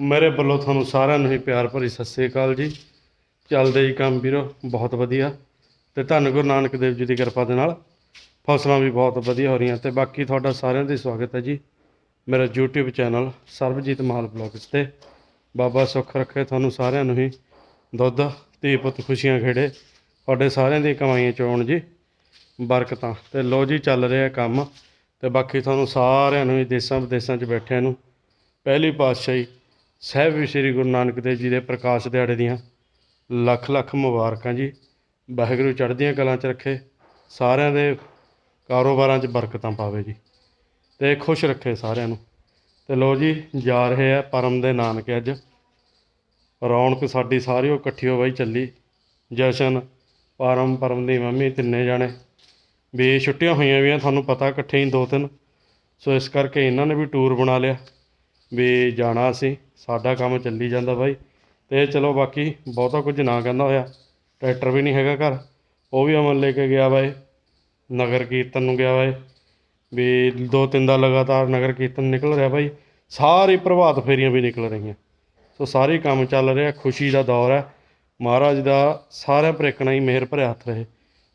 ਮੇਰੇ ਵੱਲੋਂ ਤੁਹਾਨੂੰ ਸਾਰਿਆਂ ਨੂੰ ਹੀ ਪਿਆਰ ਭਰੀ ਸਤਿ ਸ੍ਰੀ ਅਕਾਲ ਜੀ। ਚੱਲਦੇ ਜੀ ਕੰਮ ਵੀਰੋ, ਬਹੁਤ ਵਧੀਆ। ਤੇ ਧੰਨ ਗੁਰੂ ਨਾਨਕ ਦੇਵ ਜੀ ਦੀ ਕਿਰਪਾ ਦੇ ਨਾਲ ਫਸਲਾਂ ਵੀ ਬਹੁਤ ਵਧੀਆ ਹੋ ਰਹੀਆਂ ਤੇ ਬਾਕੀ ਤੁਹਾਡਾ ਸਾਰਿਆਂ ਦਾ ਸਵਾਗਤ ਹੈ ਜੀ ਮੇਰਾ YouTube channel Sarabjit Mal blogs ਤੇ। ਬਾਬਾ ਸੁੱਖ ਰੱਖੇ ਤੁਹਾਨੂੰ ਸਾਰਿਆਂ ਨੂੰ ਹੀ। ਦੁੱਧ, ਧੀ ਪੁੱਤ ਖੁਸ਼ੀਆਂ ਖੇੜੇ। ਤੁਹਾਡੇ ਸਾਰਿਆਂ ਦੀ ਕਮਾਈਆਂ ਚ ਆਉਣ ਜੀ। ਬਰਕਤਾਂ। ਤੇ ਲੋ ਜੀ, ਚੱਲ ਰਿਹਾ ਕੰਮ। ਤੇ ਬਾਕੀ ਤੁਹਾਨੂੰ ਸਾਰਿਆਂ ਨੂੰ ਹੀ ਦੇਸਾਂ ਵਿਦੇਸਾਂ 'ਚ ਬੈਠਿਆਂ ਨੂੰ ਪਹਿਲੀ ਪਾਤਸ਼ਾਹੀ ਸਾਹਿਬ ਵੀ ਸ੍ਰੀ ਗੁਰੂ ਨਾਨਕ ਦੇਵ ਜੀ ਦੇ ਪ੍ਰਕਾਸ਼ ਦਿਹਾੜੇ ਦੀਆਂ ਲੱਖ ਲੱਖ ਮੁਬਾਰਕਾਂ ਜੀ। ਵਾਹਿਗੁਰੂ ਚੜ੍ਹਦੀਆਂ ਕਲਾਂ 'ਚ ਰੱਖੇ, ਸਾਰਿਆਂ ਦੇ ਕਾਰੋਬਾਰਾਂ 'ਚ ਬਰਕਤਾਂ ਪਾਵੇ ਜੀ। ਤੇ ਖੁਸ਼ ਰੱਖੇ ਸਾਰਿਆਂ ਨੂੰ। ਤੇ ਲੋ ਜੀ, ਜਾ ਰਹੇ ਆ ਪਰਮ ਦੇ ਨਾਨਕੇ ਅੱਜ। ਰੌਣਕ ਸਾਡੀ ਸਾਰੀ ਉਹ ਇਕੱਠੀ ਹੋ ਬਾਈ ਚੱਲੀ। ਜਸ਼ਨ, ਪਰਮ ਪਰਮ ਦੀ ਮੰਮੀ ਤਿੰਨੇ ਜਾਣੇ। ਵੀ ਛੁੱਟੀਆਂ ਹੋਈਆਂ ਵੀ ਆ ਤੁਹਾਨੂੰ ਪਤਾ ਇਕੱਠੇ ਹੀ ਦੋ ਤਿੰਨ। ਸੋ ਇਸ ਕਰਕੇ ਇਹਨਾਂ ਨੇ ਵੀ ਟੂਰ ਬਣਾ ਲਿਆ। ਵੀ ਜਾਣਾ ਅਸੀਂ, ਸਾਡਾ ਕੰਮ ਚੱਲੀ ਜਾਂਦਾ ਬਾਈ। ਤੇ ਚਲੋ ਬਾਕੀ ਬਹੁਤਾ ਕੁਝ ਨਾ ਕਹਿੰਦਾ ਹੋਇਆ, ਟਰੈਕਟਰ ਵੀ ਨਹੀਂ ਹੈਗਾ ਘਰ। ਉਹ ਵੀ ਅਮਨ ਲੈ ਕੇ ਗਿਆ ਬਾਈ, ਨਗਰ ਕੀਰਤਨ ਨੂੰ ਗਿਆ ਬਾਈ। ਵੀ ਦੋ ਤਿੰਨ ਦਾ ਲਗਾਤਾਰ ਨਗਰ ਕੀਰਤਨ ਨਿਕਲ ਰਿਹਾ ਬਾਈ। ਸਾਰੀ ਪ੍ਰਭਾਤ ਫੇਰੀਆਂ ਵੀ ਨਿਕਲ ਰਹੀਆਂ। ਸੋ ਸਾਰੇ ਕੰਮ ਚੱਲ ਰਿਹਾ, ਖੁਸ਼ੀ ਦਾ ਦੌਰ ਹੈ। ਮਹਾਰਾਜ ਦਾ ਸਾਰਿਆਂ ਪ੍ਰੇਖਣਾ ਹੀ ਮਿਹਰ ਭਰਿਆ ਹੱਥ ਰਹੇ।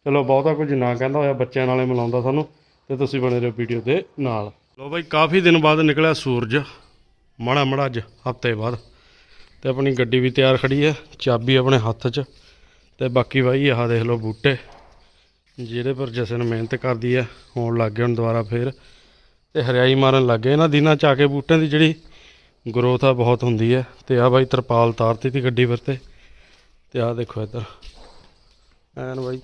ਚਲੋ ਬਹੁਤਾ ਕੁਝ ਨਾ ਕਹਿੰਦਾ ਹੋਇਆ, ਬੱਚਿਆਂ ਨਾਲੇ ਮਿਲਾਉਂਦਾ ਸਾਨੂੰ। ਤੇ ਤੁਸੀਂ ਬਣੇ ਰਹੋ ਵੀਡੀਓ ਦੇ ਨਾਲ। ਲੋ ਬਾਈ, ਕਾਫੀ ਦਿਨ ਬਾਅਦ ਨਿਕਲਿਆ ਸੂਰਜ। ਮਾੜਾ ਮਾੜਾ ਅੱਜ ਹਫ਼ਤੇ ਬਾਅਦ। ਤੇ ਆਪਣੀ ਗੱਡੀ ਵੀ ਤਿਆਰ ਖੜੀ ਹੈ ਚਾਬੀ ਆਪਣੇ ਹੱਥ 'ਚ। ਤੇ ਬਾਕੀ ਬਾਈ ਆਹ ਦੇਖ ਲਓ ਬੂਟੇ, ਜਿਹਦੇ ਪਰ ਜਸਨ ਮਿਹਨਤ ਕਰਦੀ ਹੈ ਹੋਣ ਲੱਗ ਗਏ ਹੁਣ ਦੁਬਾਰਾ ਫੇਰ। ਤੇ ਹਰਿਆਈ ਮਾਰਨ ਲੱਗ ਗਏ ਇਹਨਾਂ ਦਿਨਾਂ ਚ ਆ ਕੇ ਬੂਟਿਆਂ ਦੀ ਜਿਹੜੀ ਗਰੋਥ ਆ ਬਹੁਤ ਹੁੰਦੀ ਹੈ ਤੇ ਆ ਬਾਈ ਤਰਪਾਲ ਤਾਰਤੀ ਤੀ ਗੱਡੀ ਪਰ ਤੇ। ਤੇ ਆ ਦੇਖੋ ਇੱਧਰ। ਐਨ ਬਾਈ,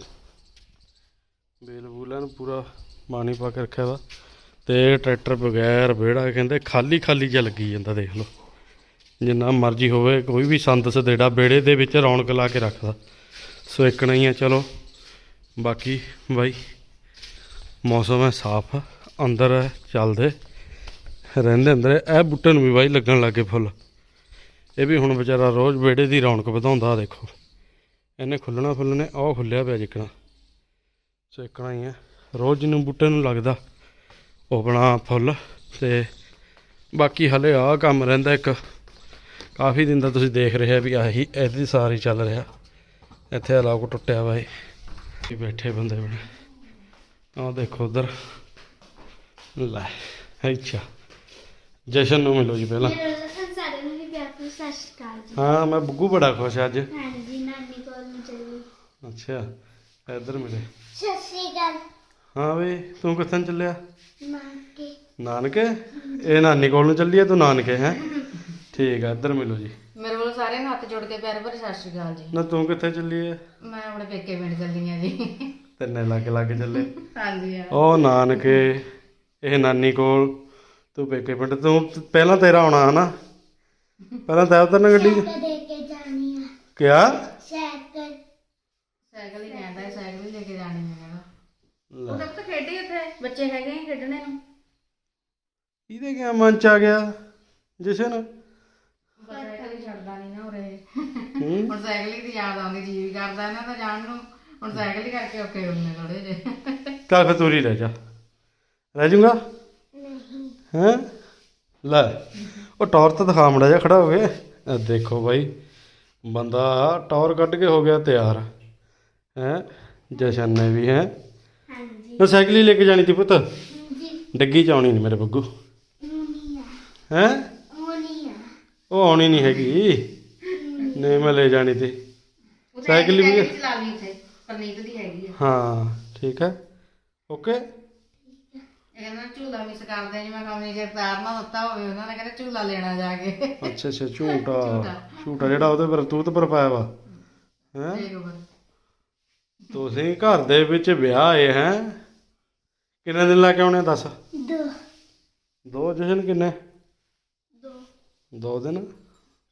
ਬੇਲ ਬੂਲਾਂ ਨੂੰ ਪੂਰਾ ਪਾਣੀ ਪਾ ਕੇ ਰੱਖਿਆ ਵਾ। ਤੇ ਟਰੈਕਟਰ ਬਗੈਰ ਵਿਹੜਾ ਕਹਿੰਦੇ ਖਾਲੀ ਖਾਲੀ ਜਿਹਾ ਲੱਗੀ ਜਾਂਦਾ ਦੇਖ ਲਓ। ਜਿੰਨਾ ਮਰਜ਼ੀ ਹੋਵੇ ਕੋਈ ਵੀ ਸੰਦ ਸਦੇੜਾ ਵਿਹੜੇ ਦੇ ਵਿੱਚ ਰੌਣਕ ਲਾ ਕੇ ਰੱਖਦਾ। ਸੋ ਇੱਕ ਨਹੀਂ ਹੈ ਚਲੋ। ਬਾਕੀ ਬਾਈ ਮੌਸਮ ਹੈ ਸਾਫ਼ ਅੰਦਰ ਹੈ, ਚੱਲਦੇ। ਰਹਿੰਦੇ ਅੰਦਰ ਇਹ ਬੂਟੇ ਨੂੰ ਵੀ ਬਾਈ ਲੱਗਣ ਲੱਗੇ ਫੁੱਲ। ਇਹ ਵੀ ਹੁਣ ਵਿਚਾਰਾ ਰੋਜ਼ ਵਿਹੜੇ ਦੀ ਰੌਣਕ ਵਧਾਉਂਦਾ ਦੇਖੋ। ਇਹਨੇ ਖੁੱਲਣਾ ਫੁੱਲਣੇ ਉਹ ਖੁੱਲਿਆ ਪਿਆ ਜਿੱਕਣਾ। ਸੋ ਇੱਕਣਾ ਹੀ ਹੈ ਰੋਜ਼ ਨੂੰ ਬੂਟੇ ਨੂੰ ਲੱਗਦਾ ਉਹ ਬਣਾ ਫੁੱਲ ਤੇ ਬਾਕੀ ਹਲੇ ਆਹ ਕੰਮ ਰਹਿੰਦਾ ਇੱਕ। ਕਾਫੀ ਦਿਨ ਦਾ ਤੁਸੀਂ ਦੇਖ ਰਹੇ ਆ ਵੀ ਆਹੀ ਇਹਦੀ ਸਾਰੀ ਚੱਲ ਰਿਹਾ। ਇੱਥੇ ਅਲਾਕ ਟੁੱਟਿਆ ਵਾ ਇਹ। ਬੈਠੇ ਬੰਦੇ ਬਣੇ। ਆਹ ਦੇਖੋ ਉਧਰ। ਲੈ ਅੱਛਾ। ਜਸ਼ਨ ਨੂੰ ਮਿਲੋ ਜੀ ਪਹਿਲਾਂ। ਹਾਂ ਮੈਂ ਬੱਗੂ ਬੜਾ ਖੁਸ਼ ਹਾਂ ਅੱਜ। ਹਾਂਜੀ ਨਾਨੀ ਕੋਲ ਨੂੰ ਚੱਲੀ। ਅੱਛਾ ਇੱਧਰ ਮਿਲੇ। ਸਤਿ ਸ਼੍ਰੀ ਅਕਾਲ। ਹਾਂ ਵੇ ਤੂੰ ਕਿੱਥੇ ਚੱਲਿਆ? ਮਾਂਕੇ ਨਾਨਕੇ? ਇਹ ਨਾਨੀ ਕੋਲ ਨੂੰ ਚੱਲੀ ਆ ਤੂੰ ਨਾਨਕੇ ਹੈ? ਠੀਕ ਆ ਇੱਧਰ ਮਿਲੋ ਜੀ। ਮੇਰੇ ਵੱਲੋਂ ਸਾਰਿਆਂ ਨੂੰ ਹੱਥ ਜੋੜ ਕੇ ਪਿਆਰ ਭਰੀ ਸਤਿ ਸ਼੍ਰੀ ਅਕਾਲ ਜੀ। ਨਾ ਤੂੰ ਕਿੱਥੇ ਚੱਲੀ ਐ ਮੈਂ ਆਪਣੇ ਪੇਕੇ ਪਿੰਡ ਚੱਲੀ ਆ ਜੀ। ਤੈਨੇ ਲੱਗ ਲੱਗ ਚੱਲੇ। ਹਾਂਜੀ ਆ ਉਹ ਨਾਨਕੇ ਇਹ ਨਾਨੀ ਕੋਲ ਤੂੰ ਪੇਕੇ ਪਿੰਡ ਤੂੰ ਪਹਿਲਾਂ ਤੇਰਾ ਆਉਣਾ ਹਨਾ? ਪਹਿਲਾਂ ਤੈਂ ਉਤਰਨਾ ਗੱਡੀ 'ਚ? ਸਾਈਕਲ ਦੇ ਕੇ ਜਾਣੀ ਆ। ਕਿਆ? ਸਾਈਕਲ ਸਾਈਕਲ ਹੀ ਕਹਿੰਦਾ ਹੈ, ਸਾਈਕਲ ਹੀ ਲੈ ਕੇ ਜਾਣੀ ਹੈ ਲੈ, ਉਹ ਤਾਂ ਖੇਡੀ ਉੱਥੇ ਬੱਚੇ ਹੈਗੇ ਆ ਖੇਡਣੇ ਨੂੰ। ਇਹਦੇ ਕਿਆ ਮਨ ਚ ਆ ਗਿਆ? ਜਸ਼ਨ? ਸਾਈਕਲ ਹੀ ਛੱਡਦਾ ਨਹੀਂ ਨਾ ਉਰੇ। ਹੂੰ? ਹੁਣ ਸਾਈਕਲ ਹੀ ਦੀ ਯਾਦ ਆਉਂਦੀ ਜੀ ਵੀ ਕਰਦਾ ਇਹਨਾਂ ਦਾ ਜਾਣ ਨੂੰ। ਹੁਣ ਸਾਈਕਲ ਹੀ ਕਰਕੇ ਔਖੇ ਹੁੰਨੇ ਥੋੜੇ ਜੇ ਚੱਲ ਫਿਰ ਤੂੰ ਹੀ ਰਹਿ ਜਾ। ਰਹਿ ਜਾਊਗਾ ਨਹੀਂ। ਹੈਂ? ਲੈ ਉਹ ਟੌਰ ਤਾਂ ਦਿਖਾ ਮੜਾ ਜਾ ਖੜਾ ਹੋ ਗਿਆ ਇਹ ਦੇਖੋ ਬਾਈ ਬੰਦਾ ਟੌਰ ਕੱਢ ਕੇ ਹੋ ਗਿਆ ਤਿਆਰ। ਹੈ? ਜਸ਼ਨ ਨੇ ਵੀ ਹੈ? ਹਾਂਜੀ। ਨਾ ਸਾਈਕਲ ਹੀ ਲੈ ਕੇ ਜਾਣੀ ਤੀ ਪੁੱਤ। ਜੀ ਡੱਗੀ ਚ ਆਉਣੀ ਨਹੀਂ ਮੇਰੇ ਬੱਗੂ। ਨਹੀਂ ਆ। ਹੈ? ਉਹ ਨਹੀਂ ਆ। ਉਹ ਆਉਣੀ ਨਹੀਂ ਹੈਗੀ। ਨਹੀਂ ਮੈਂ ਲੈ ਜਾਣੀ ਤੀ। ਸਾਈਕਲ ਵੀ ਚਲਾ ਲਈ ਪਰਨੀਤ ਦੀ ਹੈਗੀ ਆ। ਹਾਂ ਠੀਕ ਹੈ ਓਕੇ। ਇਹ ਕਹਿੰਦਾ ਝੂਲਾ ਮਿਸ ਕਰਦੇ ਜਿਵੇਂ ਕੰਮੀ ਜੇ ਤਾਰਨਾ ਦਿੱਤਾ ਹੋਵੇ ਉਹਨਾਂ ਨੇ ਕਹਿੰਦਾ ਝੂਲਾ ਲੈਣਾ ਜਾ ਕੇ। ਅੱਛਾ ਅੱਛਾ ਝੂਟਾ। ਝੂਟਾ। ਜਿਹੜਾ ਉਹਦੇ ਪਰ ਤੂਤ ਪਰ ਪਾਇਆ ਵਾ। ਹੈ? ਦੇਖ ਫਿਰ। ਤੁਸੀਂ ਘਰ ਦੇ ਵਿੱਚ ਵਿਆਹ ਆਏ ਹੈ। ਕਿੰਨੇ ਦਿਨ ਲਾ ਕੇ ਆਉਣੇ ਦੱਸ? ਦੋ। ਦੋ ਜਸ਼ਨ ਕਿੰਨੇ? ਦੋ। ਦੋ ਦਿਨ?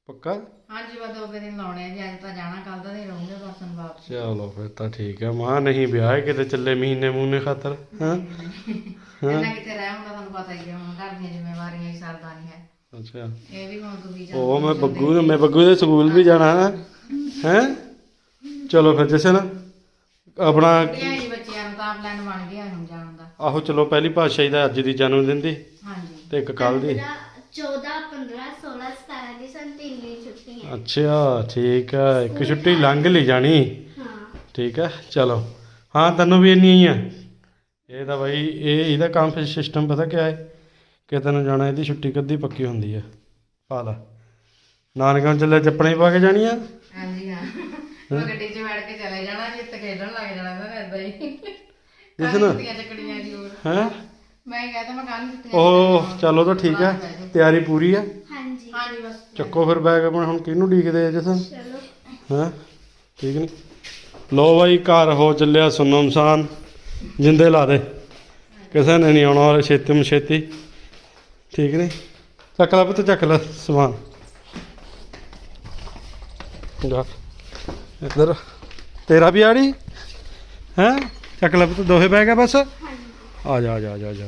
ਪੱਕਾ? ਹਾਂਜੀ ਬਸ ਦੋ ਕੁ ਦਿਨ ਲਾਉਣੇ ਆ ਜੀ। ਅੱਜ ਤਾਂ ਜਾਣਾ ਕੱਲ ਦਾ ਦਿਨ ਰਹੂੰਗੇ ਪਰਸਨ ਵਾਪਸ। ਚਲੋ ਫਿਰ ਤਾਂ ਠੀਕ ਹੈ। ਮਾਂ ਨਹੀਂ ਵਿਆਹ ਹੈ ਕਿਤੇ ਚੱਲੇ ਮਹੀਨੇ ਮੂਨੇ ਖਾਤਰ ਹਾਂ? ਇੰਨਾ ਕਿਤੇ ਰਹਿ ਹੁੰਦਾ ਤੁਹਾਨੂੰ ਪਤਾ ਹੀ ਹੈ। ਹੁਣ ਘਰ ਦੀਆਂ ਜ਼ਿੰਮੇਵਾਰੀਆਂ ਹੀ ਸਰਦਾ ਨਹੀਂ ਹੈ। ਅੱਛਾ। ਇਹ ਵੀ ਹੁਣ ਤੁਸੀਂ ਉਹ ਮੈਂ ਬੱਗੂ ਨੇ ਮੈਂ ਬੱਗੂ ਦੇ ਸਕੂਲ ਵੀ ਜਾਣਾ ਹੈ ਹੈ? ਚਲੋ ਫਿਰ ਜਸ਼ਨ। ਆਪਣਾ ਛੁੱਟੀਆਂ ਹੀ ਬੱਚਿਆਂ ਨੂੰ ਤਾਂ ਪਲਾਨ ਬਣ ਗਿਆ ਹੁਣ ਜਾਣ ਦਾ। ਆਹੋ ਚਲੋ ਪਹਿਲੀ ਪਾਤਸ਼ਾਹੀ ਦਾ ਅੱਜ ਦੀ ਜਨਮ ਦਿਨ ਦੀ। ਹਾਂਜੀ। ਤੇ ਇੱਕ ਕੱਲ ਦੀ। 14 15 16 17 ਸਾਡੀ ਸਨ ਤਿੰਨ ਦਿਨ ਛੁੱਟੀਆਂ ਅੱਛਾ ਠੀਕ ਹੈ ਇੱਕ ਛੁੱਟੀ ਲੰਘ ਲਈ ਜਾਣੀ। ਹਾਂ। ਠੀਕ ਹੈ ਚਲੋ। ਹਾਂ ਤੈਨੂੰ ਵੀ ਇੰਨੀ ਹੀ ਆ। ਇਹ ਤਾਂ ਬਾਈ ਇਹ ਇਹਦਾ ਕੰਮ ਫਿਰ ਸਿਸਟਮ ਪਤਾ ਕਿਆ ਹੈ? ਕਿ ਤੈਨੂੰ ਜਾਣਾ ਇਹਦੀ ਛੁੱਟੀ ਕਦੀ ਪੱਕੀ ਹੁੰਦੀ ਆ। ਪਾ ਲਾ। ਨਾਨਕਾਂ ਚੱਲੇ ਚੱਪਣੇ ਪਾ ਕੇ ਜਾਣੀ ਆ ਹਾਂਜੀ ਹਾਂ। ਮੈਂ ਗੱਡੀ 'ਚ ਇੱਥੇ ਖੇਡਣ ਲੱਗ ਜਾਣਾ ਇਹਨਾਂ ਨੇ ਏਦਾਂ ਹੀ। ਜਿਸ ਨਾ ਛੁੱਟੀਆਂ ਚੱਕੜੀਆਂ ਦੀ ਹੋਰ। ਹੈ? ਮੈਂ ਕਹਿੰਦਾ ਮੈਂ ਕੱਲ ਛੁੱਟੀਆਂ ਉਹ ਚਲੋ ਤਾਂ ਠੀਕ ਹੈ ਤਿਆਰੀ ਪੂਰੀ ਆ? ਹਾਂਜੀ। ਹਾਂਜੀ ਬਸ। ਚੱਕੋ ਫਿਰ ਬੈਗ ਆਪਣਾ ਹੁਣ ਕਿਹਨੂੰ ਡੀਕਦੇ ਆ ਜਸਨ ਚਲੋ। ਹਾਂ? ਠੀਕ ਨਹੀਂ ਲੋ ਬਾਈ ਘਰ ਹੋ ਚੱਲਿਆ ਸੁਨਮਸਾਨ ਜਿੰਦੇ ਲਾ ਦੇ। ਕਿਸੇ ਨੇ ਨਹੀਂ ਆਉਣਾ ਔਰ ਛੇਤੀ ਨੂੰ ਛੇਤੀ। ਠੀਕ ਨਹੀਂ ਚੱਕ ਲੈ ਪੁੱਤ ਚੱਕ ਲੈ ਸਮਾਨ। ਜਾ। ਇੱਧਰ। ਤੇਰਾ ਵੀ ਆੜੀ? ਹੈ? ਚੱਕ ਲੈ ਪੁੱਤ ਦੋਹੇ ਬੈਗ ਆ ਬਸ। ਆ ਜਾ ਆ ਜਾ ਆ ਜਾ ਆ ਜਾ।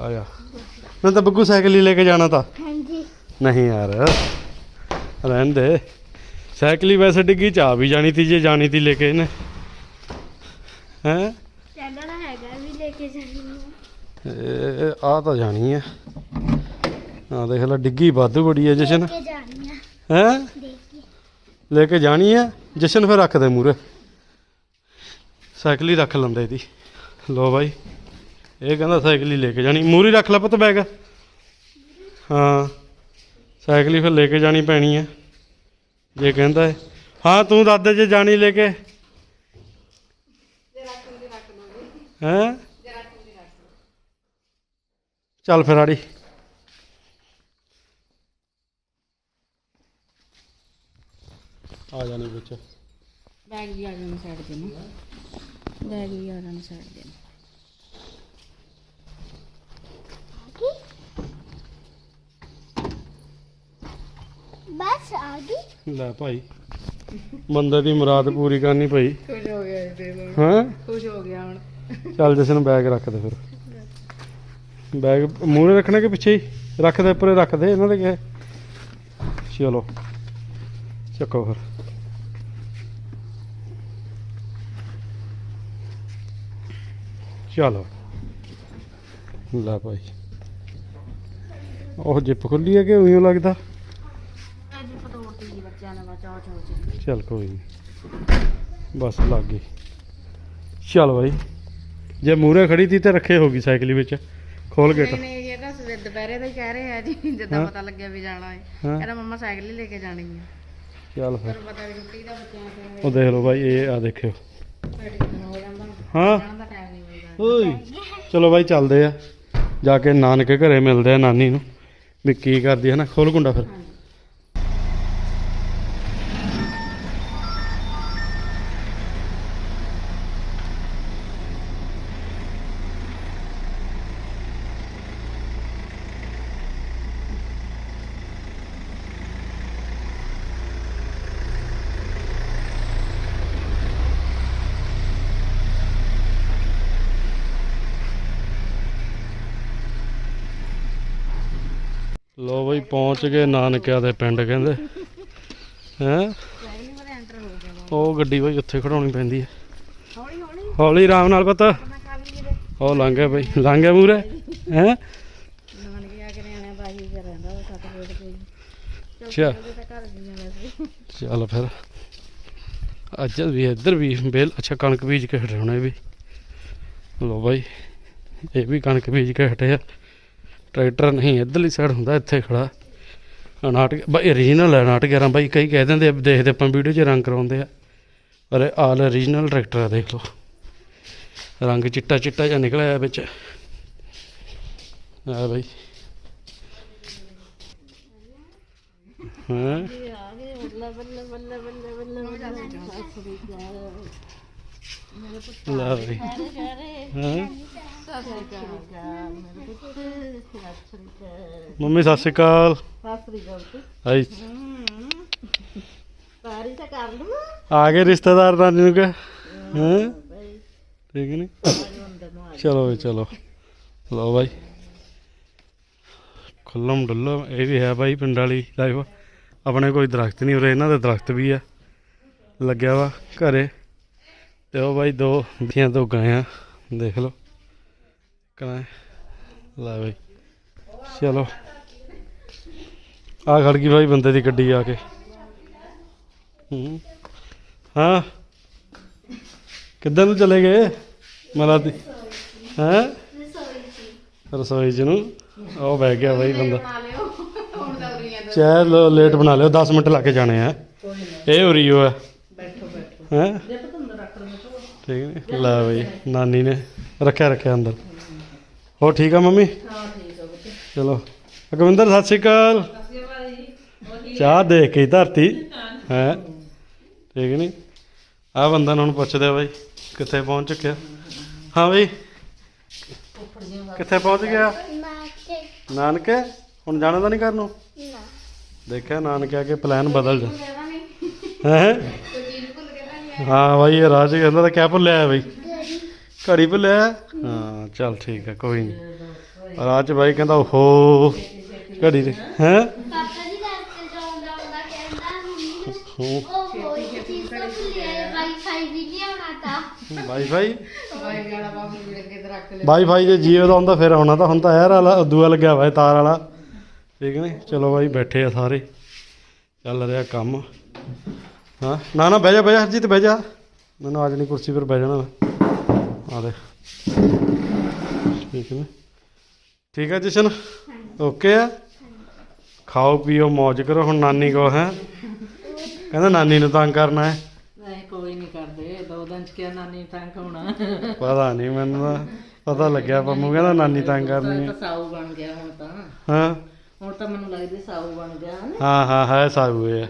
ਆ ਜਾ। ਮੈਂ ਤਾਂ ਬੱਗੂ ਸਾਈਕਲ ਹੀ ਲੈ ਕੇ ਜਾਣਾ ਤਾਂ। ਹਾਂਜੀ। ਨਹੀਂ ਯਾਰ ਰਹਿਣ ਦੇ। ਸਾਈਕਲ ਹੀ ਵੈਸੇ ਡਿੱਗੀ ਚ ਆ ਵੀ ਜਾਣੀ ਤੀ ਜੇ ਜਾਣੀ ਤੀ ਲੈ ਕੇ ਇਹਨੇ। ਹੈ? ਤਾਂ ਹੈਗਾ ਵੀ ਲੈ ਕੇ ਜਾਣੀ ਹੈ ਇਹ ਆ ਤਾਂ ਜਾਣੀ ਹੈ ਆ ਦੇਖ ਲੈ ਡਿੱਗੀ ਵਾਧੂ ਬੜੀ ਹੈ ਜਸ਼ਨ। ਹੈ? ਲੈ ਕੇ ਜਾਣੀ ਹੈ ਜਸ਼ਨ ਫਿਰ ਰੱਖ ਦੇ ਮੂਰੇ ਸਾਈਕਲ ਹੀ ਰੱਖ ਲੈਂਦਾ ਇਹਦੀ। ਲੋ ਬਾਈ ਇਹ ਕਹਿੰਦਾ ਸਾਈਕਲ ਹੀ ਲੈ ਕੇ ਜਾਣੀ। ਮੂਰੀ ਰੱਖ ਲੈ ਪੁੱਤ ਬੈਗ। ਹਾਂ ਸਾਈਕਲ ਹੀ ਫਿਰ ਲੈ ਕੇ ਜਾਣੀ ਪੈਣੀ ਹੈ। ਜੇ ਕਹਿੰਦਾ ਹੈ ਹਾਂ ਤੂੰ ਦਾਦੇ ਜੇ ਜਾਣੀ ਲੈ ਕੇ। ਹੈ? ਚੱਲ ਫਿਰ ਆੜੀ। ਆ ਜਾਣੀ ਵਿੱਚ। ਬੈਗ ਵੀ ਆ ਜਾਣਾ ਸਾਈਡ ਤੇ ਨਾ। ਬੈਗ ਵੀ ਆ ਜਾਣਾ ਸਾਈਡ ਤੇ। ਬਸ ਆ ਗਈ ਲੈ ਭਾਈ ਬੰਦੇ ਦੀ ਮੁਰਾਦ ਪੂਰੀ ਕਰਨੀ ਪਈ। ਖੁਸ਼ ਹੋ ਗਿਆ ਇਹ ਦੇ ਲੋ ਹਾਂ? ਖੁਸ਼ ਹੋ ਗਿਆ ਹੁਣ। ਚੱਲ ਜਿਸ ਨੂੰ ਬੈਗ ਰੱਖ ਦੇ ਫਿਰ। ਬੈਗ ਮੂਹਰੇ ਰੱਖਣਾ ਕਿ ਪਿੱਛੇ ਹੀ? ਰੱਖ ਦੇ ਉੱਪਰੇ ਰੱਖ ਦੇ ਇਹਨਾਂ ਦੇ ਕਿਹ ਚਲੋ। ਚੱਕੋ ਫਿਰ ਚਲੋ ਲੈ ਭਾਈ ਉਹ ਜਿੱਪ ਖੁੱਲੀ ਹੈ ਕਿ ਉਈਓ ਲੱਗਦਾ ਅੱਜ ਪਤੋੜਤੀ ਜੀ ਬੱਚਿਆਂ ਨੇ ਬਚਾਓ ਚੋ ਚੱਲ ਕੋਈ ਨਹੀਂ ਬਸ ਲੱਗ ਗਈ ਚੱਲ ਬਾਈ ਜੇ ਮੂਹਰੇ ਖੜੀ ਤੀ ਤੇ ਰੱਖੇ ਹੋਗੀ ਸਾਈਕਲ ਵਿੱਚ ਖੋਲ ਕੇ ਨਹੀਂ ਨਹੀਂ ਇਹ ਤਾਂ ਸਵੇਰ ਦੁਪਹਿਰੇ ਦਾ ਹੀ ਕਹਿ ਰਹੇ ਆ ਜੀ ਜਦੋਂ। ਪਤਾ ਲੱਗਿਆ ਵੀ ਜਾਣਾ ਹੈ ਹਾਂ ਕਹਿੰਦਾ ਮੰਮਾ ਸਾਈਕਲ ਹੀ ਲੈ ਕੇ ਜਾਣੀ ਹੈ ਚੱਲ ਫਿਰ। ਉਹ ਦੇਖ ਲਓ ਬਾਈ ਇਹ ਆ ਦੇਖਿਓ। ਹੋ ਓਏ ਚਲੋ ਬਾਈ ਚੱਲਦੇ ਆ। ਜਾ ਕੇ ਨਾਨਕੇ ਘਰੇ ਮਿਲਦੇ ਆ ਨਾਨੀ ਨੂੰ। ਵੀ ਕੀ ਕਰਦੀ ਹੈ ਨਾ ਖੋਲ ਕੁੰਡਾ ਫਿਰ। ਲੋ ਬਾਈ, ਪਹੁੰਚ ਗਏ ਨਾਨਕਿਆ ਦੇ ਪਿੰਡ, ਕਹਿੰਦੇ। ਹੈ? ਉਹ ਗੱਡੀ ਬਈ ਉੱਥੇ ਖੜਾਉਣੀ ਪੈਂਦੀ ਹੈ। ਹੌਲੀ ਆਰਾਮ ਨਾਲ ਪਤਾ। ਉਹ ਲੰਘ ਗਿਆ ਬਾਈ, ਲੰਘ ਗਿਆ ਮੂਰੇ ਹੈ? ਚੱਲ ਫਿਰ। ਅੱਜ ਵੀ ਇੱਧਰ ਵੀ ਬੇਲ ਅੱਛਾ, ਕਣਕ ਬੀਜ ਕੇ ਹਟੇ ਵੀ। ਲੋ ਬਾਈ, ਇਹ ਵੀ ਕਣਕ ਬੀਜ ਕੇ ਹਟੇ ਆ। ਟਰੈਕਟਰ ਨਹੀਂ, ਇੱਧਰਲੀ ਸਾਈਡ ਹੁੰਦਾ, ਇੱਥੇ ਖੜਾ। ਨਾਟਕ, ਬਾਈ ਓਰੀਜਨਲ ਹੈ, ਨਾਟਕ 11 ਬਾਈ ਕਈ ਕਹਿ ਦਿੰਦੇ ਦੇਖਦੇ ਆਪਾਂ ਵੀਡੀਓ 'ਚ ਰੰਗ ਕਰਾਉਂਦੇ ਆ। ਪਰ ਆਲ ਓਰੀਜਨਲ ਟਰੈਕਟਰ ਆ, ਦੇਖ ਲਓ। ਰੰਗ ਚਿੱਟਾ ਚਿੱਟਾ ਜਿਹਾ ਨਿਕਲਿਆ ਵਿੱਚ। ਆ ਬਾਈ। ਹਾਂ? ਲਾ ਬਈ ਹਾਂ ਮੰਮੀ ਸਤਿ ਸ਼੍ਰੀ ਅਕਾਲ ਸਾਸਰੀ ਗੱਲ ਤੇ ਆਈ। ਸਾਰੀ ਤਾਂ ਕਰ ਆ ਗਏ ਰਿਸ਼ਤੇਦਾਰ ਨਾਨੀ ਨੂੰ ਕਹ। ਹਾਂ? ਠੀਕ ਨਹੀਂ? ਚਲੋ ਵੀ, ਚਲੋ। ਲਓ ਬਾਈ। ਖੁੱਲਮ ਡੁੱਲਮ, ਇਹ ਵੀ ਹੈ ਬਾਈ ਪਿੰਡ ਵਾਲੀ ਲਾਈਫ ਆਪਣੇ ਕੋਈ ਦਰਖਤ ਨਹੀਂ ਉਰੇ, ਇਹਨਾਂ ਦੇ ਦਰਖਤ ਵੀ ਆ। ਲੱਗਿਆ ਵਾ ਘਰੇ। ਤੇ ਉਹ ਬਾਈ ਦੋ ਦੀਆਂ ਦੋ ਗਾਇਆਂ, ਦੇਖ ਲਓ। ਕਰਾਂ ਲਾ ਬਾਈ। ਚਲੋ। ਆ ਖੜ ਗਈ ਬਾਈ ਬੰਦੇ ਦੀ ਗੱਡੀ ਆ ਕੇ। ਹੂੰ। ਹਾਂ। ਕਿੱਧਰ ਨੂੰ ਚਲੇ ਗਏ? ਮਲਾ ਦੀ ਹੈ? ਰਸੋਈ ਚ ਨੂੰ। ਉਹ ਬਹਿ ਗਿਆ ਬਾਈ ਬੰਦਾ। ਬਣਾ ਚਾਹ ਲੇਟ ਬਣਾ ਲਿਓ। 10 ਮਿੰਟ ਲਾ ਕੇ ਜਾਣੇ ਆ। ਇਹ ਉਰੀਓ ਹੈ ਬੈਠੋ ਬੈਠੋ ਹੈ ਜੇ ਤਾਂ ਤੁਹਾਨੂੰ ਰੱਖ ਲਓ ਠੀਕ ਨੇ? ਲੈ ਬਈ ਨਾਨੀ ਨੇ ਰੱਖਿਆ ਰੱਖਿਆ ਅੰਦਰ। ਹੋ ਠੀਕ ਆ ਮੰਮੀ? ਹਾਂ ਠੀਕ ਆ ਬੱਚੇ ਚਲੋ। ਅਕਵਿੰਦਰ ਸਤਿ ਸ਼੍ਰੀ ਅਕਾਲ। ਚਾਹ ਦੇਖ ਕੇ ਧਰਤੀ। ਹੈ। ਠੀਕ ਨਹੀਂ? ਆ ਬੰਦਾ ਨੂੰ ਪੁੱਛਦੇ ਆ ਬਾਈ ਕਿੱਥੇ ਪਹੁੰਚ ਚੁੱਕਿਆ? ਹਾਂ ਬਈ ਕਿੱਥੇ ਪਹੁੰਚ ਗਿਆ? ਨਾਨਕੇ? ਹੁਣ ਜਾਣਾ ਤਾਂ ਨਹੀਂ ਘਰ ਨੂੰ? ਦੇਖਿਆ ਨਾਨਕੇ ਆ ਕੇ ਪਲਾਨ ਬਦਲ ਜਾ। ਹੈ? ਹਾਂ ਬਾਈ ਇਹ ਰਾਜ ਕਹਿੰਦਾ ਤਾਂ ਕਿਆ ਭੁੱਲਿਆ ਬਈ? ਗੜੀ ਘੜੀ ਭੁੱਲਿਆ ਹਾਂ ਚੱਲ ਠੀਕ ਹੈ ਕੋਈ ਨਹੀਂ ਰਾਜ ਬਾਈ ਕਹਿੰਦਾ ਓਹੋ ਘੜੀ ਦੇ ਹੈ? ਪਾਪਾ ਜੀ ਰਸਤੇ ਜਾਉਂਦਾ ਹੁੰਦਾ ਕਹਿੰਦਾ ਮੰਮੀ ਚੀਜ਼ ਤਾਂ ਵਾਈਫਾਈ ਵੀ ਨਹੀਂ ਆਉਣਾ ਤਾਂ। ਵਾਈਫਾਈ ਭਾਈ ਵੀ ਵਾਈਫਾਈ ਜੇ ਜੀਓ ਦਾ ਹੁੰਦਾ ਫਿਰ ਆਉਣਾ ਤਾਂ ਹੁਣ ਤਾਂ 에ਅਰ ਵਾਲਾ ਦੂਆ ਲੱਗਿਆ ਹੋਇਆ ਤਾਰ ਵਾਲਾ। ਠੀਕ ਨੇ? ਚਲੋ ਬਾਈ ਬੈਠੇ ਆ ਸਾਰੇ। ਚੱਲ ਰਿਹਾ ਕੰਮ। ਹਾਂ। ਨਾ ਨਾ ਬਹਿ ਜਾ ਬਹਿ ਜਾ ਹਰਜੀਤ ਬਹਿ ਜਾ। ਮੈਨੂੰ ਅੱਜ ਨਹੀਂ ਕੁਰਸੀ ਪਰ ਬਹਿ ਜਾਣਾ ਆ ਦੇ ਠੀਕ ਨੇ? ਠੀਕ ਹੈ ਜਸ਼ਨ? ਓਕੇ ਆ ਖਾਓ ਪੀਓ ਮौज ਕਰੋ। ਹੁਣ ਨਾਨੀ ਕੋ ਹੈ। ਕਹਿੰਦਾ ਨਾਨੀ ਨੂੰ ਤੰਗ ਕਰਨਾ ਹੈ। ਨਹੀਂ ਕੋਈ ਨਹੀਂ ਕਰਦੇ। ਦੋ ਦਿਨ ਚ ਕਿਆ ਨਾਨੀ ਤੰਗ ਹੋਣਾ। ਪਤਾ ਨਹੀਂ ਮੈਨੂੰ ਤਾਂ। ਪਤਾ ਲੱਗਿਆ ਪੰਮੂ ਕਹਿੰਦਾ ਨਾਨੀ ਤੰਗ ਕਰਨੀ ਹੈ। ਤਾਂ ਸਾਊ ਬਣ ਗਿਆ ਹੁਣ ਤਾਂ। ਹਾਂ। ਹੁਣ ਤਾਂ ਮੈਨੂੰ ਲੱਗਦਾ ਸਾਊ ਬਣ ਗਿਆ। ਹਾਂ ਹਾਂ ਹੈ ਹੈ ਸਾਊ ਹੈ।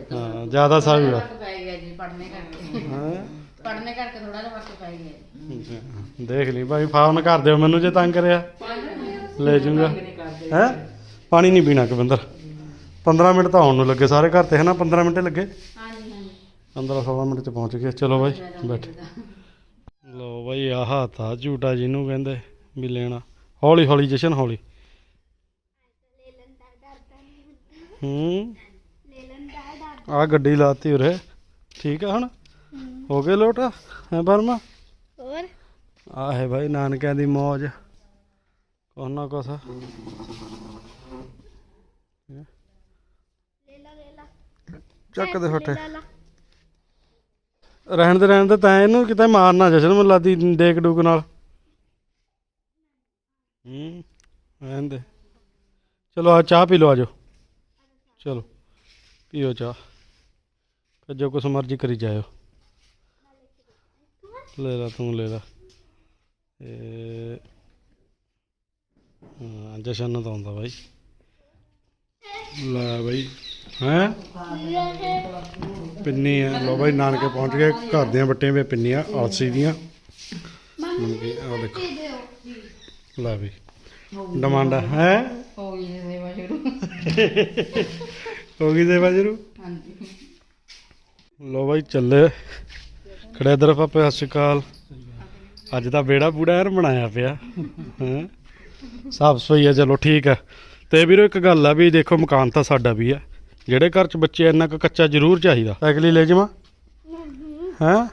ਫ਼ਰਕ ਪੈ ਗਿਆ ਜੀ ਪੜਨੇ ਕਰਕੇ। ਹਾਂ। ਪੜਨੇ ਕਰਕੇ ਥੋੜਾ ਜਿਹਾ ਫ਼ਰਕ ਪੈ ਗਿਆ ਦੇਖ ਲਈ ਭਾਈ ਫੋਨ ਕਰ ਦਿਓ ਮੈਨੂੰ ਜੇ ਤੰਗ ਕਰਿਆ। ਲੈ ਜਾਊਂਗਾ ਹੈ? ਪਾਣੀ ਨਹੀਂ ਪੀਣਾ ਕਵਿੰਦਰ। 15 ਮਿੰਟ ਤਾਂ ਆਉਣ ਨੂੰ ਲੱਗੇ ਸਾਰੇ ਘਰ ਤੇ ਹੈ ਨਾ? 15 ਮਿੰਟ ਲੱਗੇ? ਹਾਂਜੀ ਹਾਂਜੀ। 15 16 ਮਿੰਟ ਚ ਪਹੁੰਚ ਗਏ। ਚਲੋ ਬਾਈ ਬੈਠ। ਲੋ ਬਾਈ ਆਹ ਤਾਂ ਝੂਟਾ ਜਿਹਨੂੰ ਕਹਿੰਦੇ ਵੀ ਲੈਣਾ। ਹੌਲੀ। ਹੌਲੀ ਜਸ਼ਨ ਹੌਲੀ ਹੂੰ। ਆ ਗੱਡੀ ਲਾਤੀ ਉਰੇ। ਠੀਕ ਆ ਹੁਣ? ਹੋ। ਗਏ ਲੋਟ? ਹੈ ਬਰਮਾ ਹੋਰ? ਆ ਹੈ ਭਾਈ ਨਾਨਕਿਆਂ ਦੀ ਮੌਜ। ਕੁਛ ਨਾ ਲਾ ਚੱਕ ਦੇ ਫੱਟੇ। ਰਹਿਣ ਦੇ ਰਹਿਣ ਦੇ ਤਾਂ ਇਹਨੂੰ ਕਿਤੇ ਮਾਰਨਾ ਜਸ਼ਨ ਮੈਨੂੰ ਲਾਦੀ ਡੇਕ ਡੂਕ ਨਾਲ। ਹੂੰ ਰਹਿਣ ਦੇ। ਚਲੋ ਆ ਚਾਹ ਪੀ ਲਓ ਆਜੋ ਚਲੋ ਪੀਓ ਚਾਹ। ਜੋ ਕੁਛ ਮਰਜ਼ੀ ਕਰੀ ਜਾਇਓ। ਲੈ ਲਾ ਤੂੰ ਲੈ ਲਾ। ਇਹ ਜਸ਼ਨ ਨੂੰ ਆਉਂਦਾ ਬਾਈ। ਲੈ ਬਾਈ ਹੈਂ? ਪਿੰਨੀ ਆ ਲੋ ਬਾਈ ਨਾਨਕੇ ਪਹੁੰਚ ਗਏ। ਘਰ ਦੀਆਂ ਵੱਟੀਆਂ ਵੇ ਪਿੰਨੀਆਂ ਆਲਸੀ ਦੀਆਂ। ਮੰਮੀ ਆ ਦੇਖੋ। ਲੈ ਵੀ। ਡਿਮਾਂਡ ਹੈ? ਹੋ ਗਈ ਜੀ ਸੇਵਾ ਸ਼ੁਰੂ। ਹੋ ਗਈ ਸੇਵਾ ਜਰੂ ਹਾਂਜੀ। ਲੋ ਬਾਈ ਚੱਲੇ। ਖੜੇ ਇਧਰ ਪਾਪੇ, ਸਤਿ ਸ਼੍ਰੀ ਅਕਾਲ। ਅੱਜ ਤਾਂ ਬੇੜਾ ਬੂੜਾ ਯਾਰ ਬਣਾਇਆ ਪਿਆ। ਹੈ? ਸਾਫ਼ ਸਫ਼ਾਈ ਆ, ਚਲੋ ਠੀਕ ਆ। ਤੇ ਵੀਰੋ ਇੱਕ ਗੱਲ ਆ ਵੀ ਦੇਖੋ, ਮਕਾਨ ਤਾਂ ਸਾਡਾ ਵੀ ਆ। ਜਿਹੜੇ ਘਰ ਚ ਬੱਚੇ ਇੰਨਾ ਕੁ ਕੱਚਾ ਜ਼ਰੂਰ ਚਾਹੀਦਾ। ਸਾਈਕਲ ਲੈ ਜਾਵਾਂ? ਹੈ?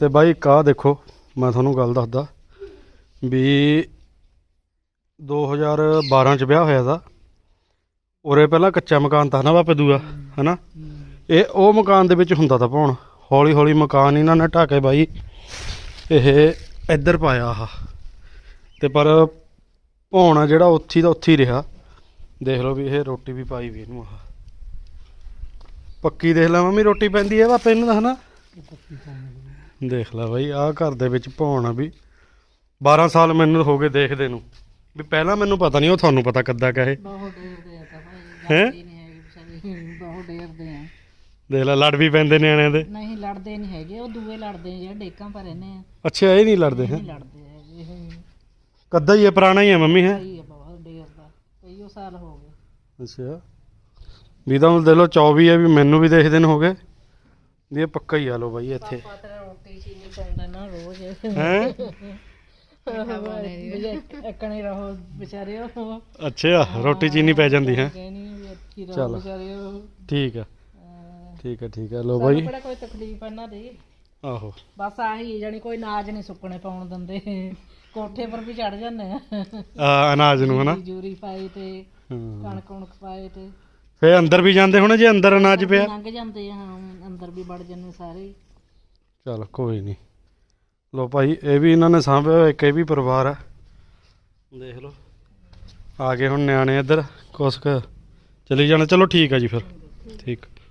ਤੇ ਬਾਈ ਕਾ ਦੇਖੋ, ਮੈਂ ਤੁਹਾਨੂੰ ਗੱਲ ਦੱਸਦਾ ਵੀ 2012 ਚ ਵਿਆਹ ਹੋਇਆ ਦਾ ਉਰੇ ਪਹਿਲਾਂ ਕੱਚਾ ਮਕਾਨ ਤਾਂ ਨਾ ਵਾ ਦੂਆ? ਹਨਾ? ਇਹ ਉਹ ਮਕਾਨ ਦੇ ਵਿੱਚ ਹੁੰਦਾ ਤਾਂ ਭੌਣ। ਹੌਲੀ ਹੌਲੀ ਮਕਾਨ ਇਹਨਾਂ ਨੇ ਢਾਹ ਕੇ ਬਾਈ ਇਹ ਇੱਧਰ ਪਾਇਆ ਆਹ। ਤੇ ਪਰ ਭੌਣ ਜਿਹੜਾ ਉੱਥੀ ਦਾ ਉੱਥੀ ਰਿਹਾ। ਦੇਖ ਲਓ ਵੀ ਇਹ ਰੋਟੀ ਵੀ ਪਾਈ ਵੀ ਇਹਨੂੰ ਆਹ। ਪੱਕੀ ਦੇਖ ਲੈ ਮੰਮੀ ਰੋਟੀ ਪੈਂਦੀ ਹੈ ਪਾਪੇ ਇਹਨੂੰ ਹਨਾ? ਦੇਖ ਲੈ ਬਾਈ ਆਹ ਘਰ ਦੇ ਵਿੱਚ ਭੌਣ ਵੀ। 12 ਸਾਲ ਮੈਨੂੰ ਹੋ ਗਏ ਦੇਖਦੇ ਨੂੰ। ਵੀ ਪਹਿਲਾਂ ਮੈਨੂੰ ਪਤਾ ਨਹੀਂ ਉਹ ਤੁਹਾਨੂੰ ਪਤਾ ਕਿੱਦਾਂ ਕਹੇ। ਬਹੁਤ ਡੇਰਦੇ ਆ ਤਾਂ ਭਾਈ ਹੈਂ? ਬਹੁਤ ਡੇਰਦੇ ਆ। ਦੇਖ ਲੈ ਲੜ ਵੀ ਪੈਂਦੇ ਨਿਆਣਿਆਂ ਦੇ। ਨਹੀਂ ਲੜਦੇ ਨਹੀਂ ਹੈਗੇ ਉਹ ਦੂਏ ਲੜਦੇ ਆ ਜਿਹੜੇ ਡੇਕਾਂ ਪਰ ਰਹਿੰਦੇ ਆ। ਅੱਛਾ ਇਹ ਨਹੀਂ ਲੜਦੇ ਹੈ? ਨਹੀਂ ਲੜਦੇ ਹੈਗੇ ਇਹ ਕੱਦਾ ਹੀ ਹੈ ਪੁਰਾਣਾ ਹੀ ਹੈ ਮੰਮੀ ਹੈ? ਸਹੀ ਆ ਬਹੁਤ ਡੇਰਦਾ ਕਈਓ ਸਾਲ ਹੋ ਗਏ। ਅੱਛਾ। ਵੀ ਤਾਂ ਹੁਣ ਦੇਖ ਲਓ 24 ਹੈ ਵੀ ਮੈਨੂੰ ਵੀ ਦੇਖਦੇ ਨੇ ਹੋ ਗਏ। ਵੀ ਇਹ ਪੱਕਾ ਹੀ ਆ ਲੋ ਬਾਈ ਇੱਥੇ। ਰੋਟੀ ਚੀਨੀ ਪਾਉਂਦਾ ਨਾ ਰੋਜ਼। ਹੈ? ਇੱਕਣੇ ਰਹੋ ਵਿਚਾਰੇ ਉਹ। ਅੱਛਾ ਰੋਟੀ ਚੀਨੀ ਪੈ ਜਾਂਦੀ ਹੈ? ਕਹਿਣੀ ਵੀ ਅੱਛੀ ਰਹੋ ਚੱਲ। ਵਿਚਾਰੇ ਉਹ। ਠੀਕ ਆ। ਠੀਕ ਆ ਠੀਕ ਆ। ਲੋ ਸਾਨੂੰ ਬਾਈ। ਕਿਹੜਾ ਕੋਈ ਤਕਲੀਫ ਇਹਨਾਂ ਦੀ? ਆਹੋ। ਬਸ ਆਹੀ ਜਾਨੀ ਕੋਈ ਨਾਜ ਨਹੀਂ ਸੁੱਕਣੇ ਪਾਉਣ ਦਿੰਦੇ। ਕੋਠੇ ਪਰ ਵੀ ਚੜ ਜਾਂਦੇ ਆ। ਆ ਅਨਾਜ ਨੂੰ ਹਨਾ। ਜੂਰੀ ਪਾਈ ਤੇ ਹਾਂ। ਕਣਕ ਕਣਕ ਪਾਏ ਤੇ। ਫੇ ਅੰਦਰ ਵੀ ਜਾਂਦੇ ਹੋਣੇ ਜੇ ਅੰਦਰ ਅਨਾਜ ਪਿਆ? ਲੰਘ ਜਾਂਦੇ ਆ ਹਾਂ ਅੰਦਰ ਵੀ ਵੜ ਜਾਂਦੇ ਸਾਰੇ। ਹੀ। ਚਲ ਕੋਈ ਨਹੀਂ ਲੋ ਭਾਈ ਇਹ ਵੀ ਇਹਨਾਂ ਨੇ ਸਾਂਭਿਆ ਹੋਇਆ ਇੱਕ ਇਹ ਵੀ ਪਰਿਵਾਰ ਆ। ਦੇਖ ਲਓ। ਆ ਗਏ ਹੁਣ ਨਿਆਣੇ ਇੱਧਰ ਕੁਛ ਕੁ। ਚਲੀ ਜਾਣਾ। ਚਲੋ ਠੀਕ ਆ ਜੀ ਫਿਰ। ਠੀਕ।